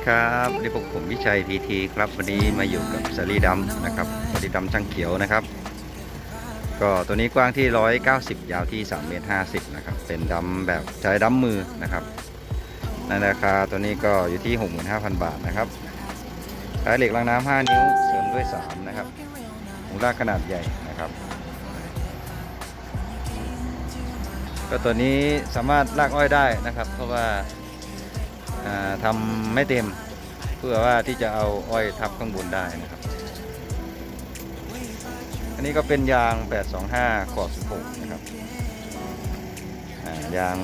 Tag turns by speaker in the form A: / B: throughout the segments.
A: ดีครับวันนี้พวกผมวิชัยทีทีครับ วันนี้มาอยู่กับสารีดำนะครับสารีดำช่างเขียวนะครับ ก็ตัวนี้กว้างที่ 190 ยาวที่3เมตร50นะครับ เป็นดำแบบใช้ดำมือนะครับในราคาตัวนี้ก็อยู่ที่ 65,000 บาทนะครับขายเหล็กรางน้ำ5นิ้วเสริมด้วย 3 นะครับหูลากขนาดใหญ่นะครับก็ตัวนี้สามารถลากอ้อยได้นะครับ เพราะว่า ทำไม่เต็มเพื่อว่าที่จะเอาอ้อยทับข้างบนได้นะครับ อันนี้ก็เป็นยาง 825 ขอบ 16 นะครับยาง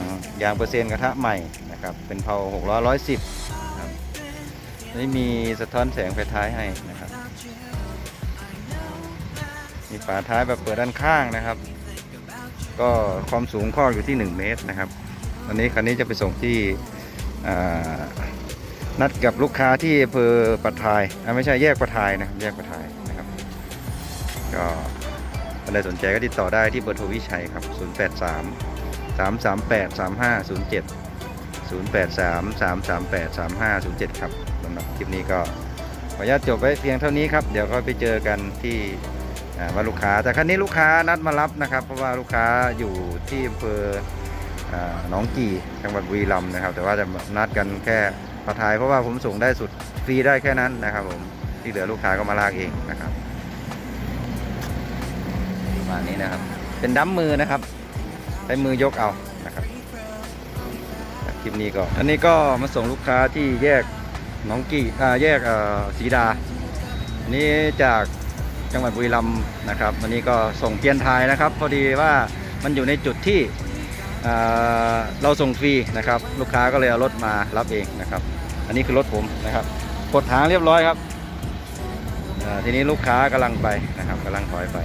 A: ยางเปอร์เซ็นต์กระทะใหม่นะครับ เป็นเผา6ล้อ110ครับนี่มีสะท้อนแสงไฟท้ายให้นะครับ มีฝาท้ายแบบเปิดด้านข้างนะครับ ก็ความสูงข้ออยู่ที่ 1 เมตรนะครับอันนี้คันนี้จะไปส่งที่ นัดกับลูกค้าที่อำเภอปะทายไม่ใช่แยกปะทายนะแยกปะทายนะครับก็อะไรสนใจก็ติดต่อได้ที่เบอร์โทรวิชัยครับ 083 338 3507 083 338 3507 ครับสำหรับคลิปนี้ก็ขออนุญาตจบไว้เพียงเท่านี้ครับ เดี๋ยวก็ไปเจอกันที่ว่าลูกค้า แต่ครั้นี้ลูกค้านัดมารับนะครับ เพราะว่าลูกค้าอยู่ที่อำเภอ น้องกี่จังหวัดบุรีรัมย์นะครับ แต่ว่าจะนัดกันแค่ปะทายเพราะว่าผมส่งได้สุดฟรีได้แค่นั้นนะครับผมที่เหลือลูกค้าก็มาลากเองนะครับประมาณนี้นะครับ เป็นดั้มมือนะครับใช้มือยกเอานะครับคลิปนี้ก็ อันนี้ก็มาส่งลูกค้าที่แยกน้องกี่อ่าแยกเอ่อศรีดาอันนี้จากจังหวัดบุรีรัมย์นะครับ วันนี้ก็ส่งเปลี่ยนทายนะครับ พอดีว่ามันอยู่ในจุดที่ เราส่งฟรีนะครับ ลูกค้าก็เลยเอารถมารับเองนะครับ อันนี้คือรถผมนะครับกดหางเรียบร้อยครับทีนี้ลูกค้ากำลังไปนะครับกำลังถอยไป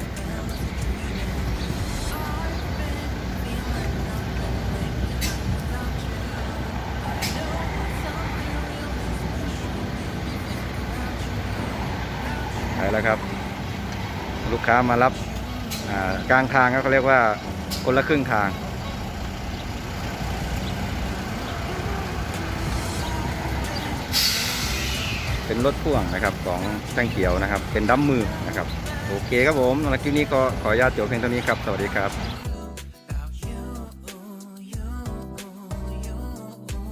A: ไปแล้วครับ ลูกค้ามารับกลางทางเขาเรียกว่าคนละครึ่งทาง เป็นรถพ่วงนะครับของช่างเขียวนะครับ เป็นดั้มมือนะครับ โอเคครับผมสำหรับคลิปนี้ก็ขออนุญาตจบเพียงเท่านี้ครับ สวัสดีครับ